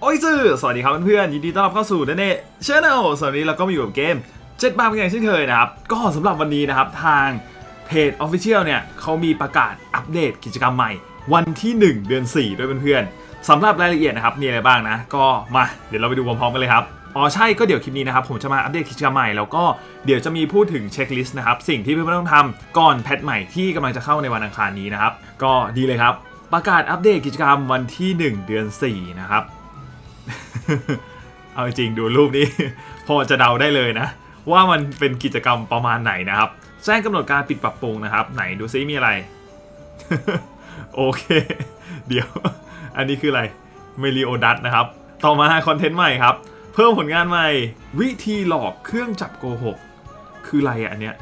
โอ้ยซื่อสวัสดีครับเพื่อนๆยินดีต้อนรับเข้าสู่เนเน่ชแนลสวัสดีเราก็มาอยู่กับเกมเจ็ดบาร์เป็นอย่างเช่นเคยนะครับก็สำหรับวันนี้นะครับทางเพจ Official เนี่ยเขามีประกาศอัปเดตกิจกรรมใหม่ วันที่ 1 เดือน 4 ด้วยเพื่อนๆสำหรับรายละเอียดนะครับมีอะไรบ้างนะ ก็มาเดี๋ยวเราไปดูพร้อมๆกันเลยครับอ๋อใช่ก็เดี๋ยวคลิปนี้นะครับผมจะมาอัปเดตกิจกรรมใหม่แล้วก็เดี๋ยวจะมีพูดถึงเช็คลิสต์นะครับสิ่งที่เพื่อนๆต้องทำก่อนแพทใหม่ที่กำลังจะเข้าในวันอังคารนี้นะครับก็ดีเลยครับ ประกาศอัปเดตกิจกรรมวันที่ 1 เดือน 4 นะครับ เอาจริงดูรูปนี้ พอจะเดาได้เลยนะ ว่ามันเป็นกิจกรรมประมาณไหนนะครับแจ้งกำหนดการปิดปรับปรุงนะครับ ไหนดูซิมีอะไร โอเค เดี๋ยว อันนี้คืออะไรเมลิโอดัตนะครับ ต่อมาคอนเทนต์ใหม่ครับ เพิ่มผลงานใหม่ วิธีหลอกเครื่องจับโกหก คืออะไรอะอันเนี้ย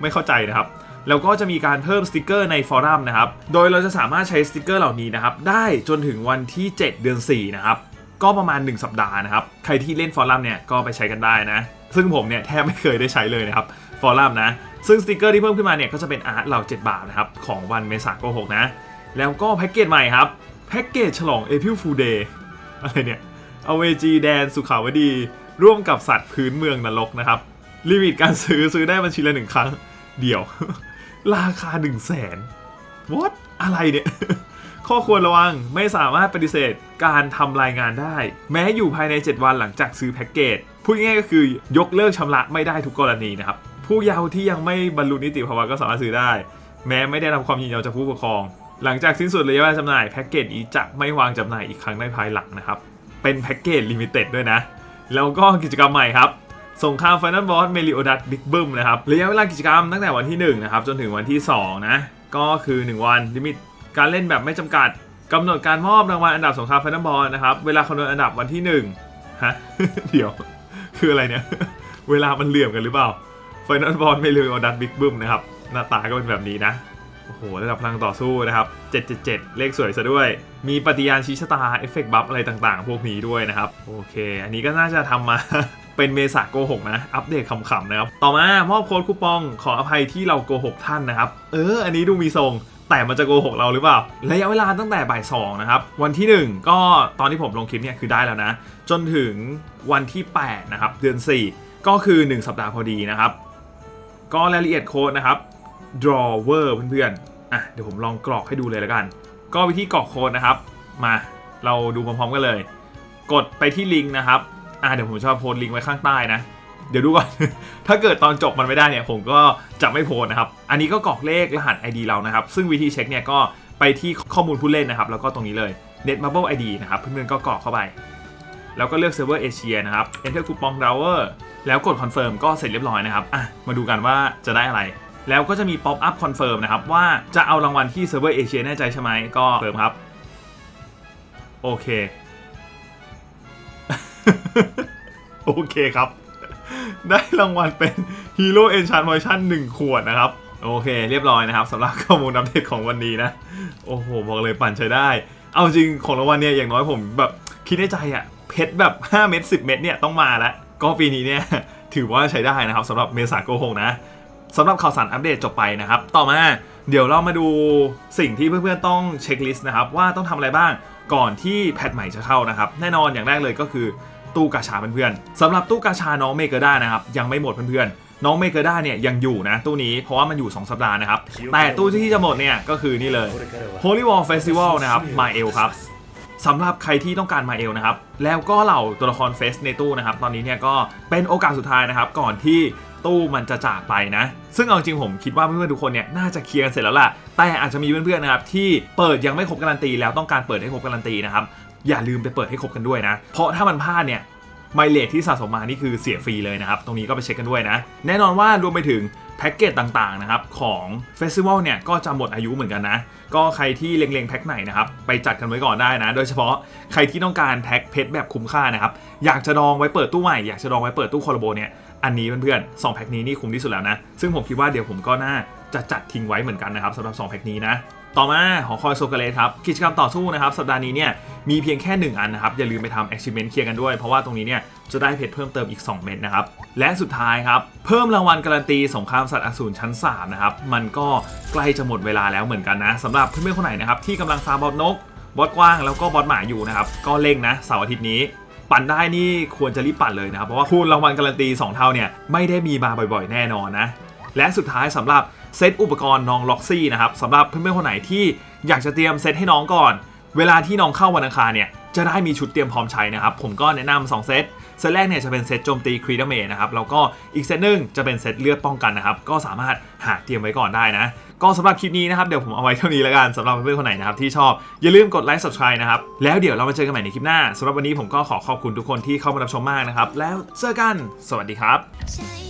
ไม่เข้าใจนะครับแล้วก็จะมีการเพิ่มสติกเกอร์ในฟอรัมนะครับ โดยเราจะสามารถใช้สติกเกอร์เหล่านี้นะครับ ได้จนถึงวันที่ 7 เดือน 4 นะครับ ก็ประมาณ 1 สัปดาห์นะครับ ใครที่เล่นฟอรัมเนี่ยก็ไปใช้กันได้นะ ซึ่งผมเนี่ยแทบไม่เคยได้ใช้เลยนะครับฟอรัมนะ ซึ่งสติกเกอร์ที่เพิ่มขึ้นมาเนี่ยก็จะเป็นอาร์ตเหล่า7บาทนะครับของวันเมษาโกหกนะ แล้วก็แพ็กเกจใหม่ครับแพ็กเกจฉลอง April Fool Day อะไรเนี่ยเอเวจีแดนสุขาวดี ร่วมกับสัตว์พื้นเมืองนรกนะครับลิมิตการซื้อซื้อได้บัญชีละหนึ่งครั้ง เดียว ราคา1นึ่งแสน what อะไรเนี่ย ข้อควรระวังไม่สามารถปฏิเสธการทำรายงานได้ แม้อยู่ภายใน 7 วันหลังจากซื้อแพ็กเกจพูดง่ายก็คือยกเลิกชำระไม่ได้ทุกกรณีนะครับผู้เยาว์ที่ยังไม่บรรลุนิติภาวะก็สามารถซื้อได้ แม้ไม่ได้รับความยินยอมจากผู้ปกครอง หลังจากสิ้นสุดระยะเวลาจำหน่ายแพ็กเกจนี้จะไม่วางจำหน่ายอีกครั้งในภายหลังนะครับเป็นแพ็กเกจลิมิเต็ดด้วยนะ แล้วก็กิจกรรมใหม่ครับสงครามไฟนอลบอสเมลิโอดัตบิ๊กบึมนะครับระยะเวลากิจกรรมตั้งแต่วันที่1นะครับจนถึงวันที่2นะก็คือ 1 วันลิมิต การเล่นแบบไม่จำกัดกำหนดการมอบรางวัลอันดับสงครามไฟนบอสนะครับ เวลาคำนวณอันดับวันที่1ฮะเดี๋ยว คืออะไรเนี่ย เวลามันเหลื่อมกันหรือเปล่าไฟนอลบอสเมลิโอดัตบิ๊กบึ้มนะครับ หน้าตาก็เป็นแบบนี้นะ โอ้โหระดับพลังต่อสู้นะครับ 777 เลขสวยซะด้วย มีปฏิญาณชี้ชะตา เอฟเฟกต์บัฟอะไรต่างๆ พวกนี้ด้วยนะครับ โอเค อันนี้ก็น่าจะทำมาเป็นเมษาโกหกนะ อัปเดตขำๆนะครับ ต่อมามอบโค้ดคูปองขออภัยที่เราโกหกท่านนะครับ เออ อันนี้ดูมีทรง แต่มันจะโกหกเราหรือเปล่าระยะเวลาตั้งแต่บ่ายสองนะครับ วันที่ 1 ก็ตอนที่ผมลงคลิปเนี่ยคือได้แล้วนะ จนถึงวันที่ 8 นะครับ เดือน 4 ก็คือ 1 สัปดาห์พอดีนะครับ ก็รายละเอียดโค้ดนะครับ drawer เพื่อนๆอะเดี๋ยวผมลองกรอกให้ดูเลยแล้วกัน ก็วิธีกรอกโค้ดนะครับ มาเราดูพร้อมๆกันเลย กดไปที่ลิงก์นะครับอะเดี๋ยวผมจะโพสลิงก์ไว้ข้างใต้นะเดี๋ยวดูก่อน ถ้าเกิดตอนจบมันไม่ได้เนี่ย ผมก็จะไม่โพสนะครับ อันนี้ก็กรอกเลขรหัส ID เรานะครับ ซึ่งวิธีเช็คเนี่ยก็ไปที่ข้อมูลผู้เล่นนะครับ แล้วก็ตรงนี้เลย Net Marble ID นะครับ เพื่อนๆก็กรอกเข้าไป แล้วก็เลือกเซิร์ฟเวอร์เอเชียนะครับ Enter คูปอง Drawer แล้วกด Confirm ก็เสร็จเรียบร้อยนะครับอะมาดูกันว่าจะได้อะไร แล้วก็จะมี Pop Up Confirm นะครับ ว่าจะเอารางวัลที่เซิร์ฟเวอร์เอเชียแน่ใจใช่ไหมก็เติมครับ โอเค โอเคครับ ได้รางวัลเป็น Hero Enchant Version 1ขวดนะครับ โอเค เรียบร้อยนะครับสำหรับข้อมูลอัปเดตของวันนี้นะ โอ้โห บอกเลยปั่นใช้ได้ เอาจริงของรางวัลเนี่ยอย่างน้อยผมแบบคิดในใจอะเพชรแบบ 5 เม็ด10 เม็ดเนี่ยต้องมาแล้ว ก็ปีนี้เนี่ยถือว่าใช้ได้นะครับสำหรับเมษาโกหกนะสำหรับข่าวสารอัปเดตจบไปนะครับ ต่อมาเดี๋ยวเรามาดูสิ่งที่เพื่อนๆต้องเช็คลิสต์นะครับว่าต้องทำอะไรบ้างก่อนที่แพทใหม่จะเข้านะครับ แน่นอนอย่างแรกเลยก็คือตู้กาชาเพื่อนๆสำหรับตู้กาชาน้องเมเกอร์ด้านะครับยังไม่หมดเพื่อนๆ น้องเมเกอร์ด้าเนี่ยยังอยู่นะตู้นี้เพราะว่ามันอยู่ 2 สัปดาห์นะครับ แต่ตู้ที่จะหมดเนี่ยก็คือนี่เลย Holy War Festival นะครับมาเอลครับสำหรับใครที่ต้องการมาเอลนะครับ แล้วก็เหล่าตัวละครเฟสในตู้นะครับ ตอนนี้เนี่ยก็เป็นโอกาสสุดท้ายนะครับก่อนที่ตู้มันจะจากไปนะ ซึ่งเอาจริงผมคิดว่าเพื่อนๆทุกคนเนี่ยน่าจะเคลียร์กันเสร็จแล้วล่ะ แต่อาจจะมีเพื่อนๆนะครับที่เปิดยังไม่ครบการันตีแล้วต้องการเปิดให้ครบการันตีนะครับอย่าลืมไปเปิดให้ครบกันด้วยนะ เพราะถ้ามันพลาดเนี่ย ไมเลทที่สะสมมานี่คือเสียฟรีเลยนะครับ ตรงนี้ก็ไปเช็คกันด้วยนะ แน่นอนว่ารวมไปถึงแพ็กเกจต่างๆนะครับของเฟสติวัลเนี่ยก็จะหมดอายุเหมือนกันนะ ก็ใครที่เล็งๆแพ็กไหนนะครับไปจัดกันไว้ก่อนได้นะ โดยเฉพาะใครที่ต้องการแพ็กเพชรแบบคุ้มค่านะครับอยากจะดองไว้เปิดตู้ใหม่อยากจะดองไว้เปิดตู้คอร์โบเนี่ยอันนี้เพื่อนๆสองแพ็กนี้นี่คุ้มที่สุดแล้วนะ ซึ่งผมคิดว่าเดี๋ยวผมก็น่าจะจัดทิ้งไว้เหมือนกันนะครับสำหรับ2แพ็กนี้นะ ต่อมาหอคอยโซกาเลสครับกิจกรรมต่อสู้นะครับสัปดาห์นี้เนี่ยมีเพียงแค่ 1 อันนะครับ อย่าลืมไปทำ achievement เคลียร์กันด้วย เพราะว่าตรงนี้เนี่ยจะได้เพชรเพิ่มเติมอีก 2 เม็ดนะครับ และสุดท้ายครับ เพิ่มรางวัลการันตีสงครามสัตว์อสูรชั้น 3 นะครับ มันก็ใกล้จะหมดเวลาแล้วเหมือนกันนะสำหรับเพื่อนๆคนไหนนะครับ ที่กำลังฟาร์บอสนก บอสกว้างแล้วก็บอสหมาอยู่นะครับ ก็เร่งนะเสาร์อาทิตย์นี้ปั่นได้นี่ควรจะรีบปั่นเลยนะครับเพราะว่าคูณรางวัลการันตี 2 เท่าเนี่ยไม่ได้มีมาบ่อย ๆ แน่นอนนะและสุดท้ายสำหรับ เซตอุปกรณ์น้องล็อกซี่นะครับสำหรับเพื่อนๆคนไหนที่อยากจะเตรียมเซตให้น้องก่อน เวลาที่น้องเข้าวันอังคารเนี่ยจะได้มีชุดเตรียมพร้อมใช้นะครับ ผมก็แนะนำ2เซต เซตแรกเนี่ยจะเป็นเซตโจมตีครีดเมนะครับ แล้วก็อีกเซตหนึ่งจะเป็นเซตเลือดป้องกันนะครับ ก็สามารถหาเตรียมไว้ก่อนได้นะ ก็สำหรับคลิปนี้นะครับ เดี๋ยวผมเอาไว้เท่านี้แล้วกันสำหรับเพื่อนๆคนไหนนะครับที่ชอบ อย่าลืมกดไลค์ subscribe นะครับ แล้วเดี๋ยวเรามาเจอกันใหม่ในคลิปหน้าสำหรับวันนี้ผมก็ขอขอบคุณทุกคนที่เข้ามารับชมมากนะครับ แล้วเจอกัน สวัสดีครับ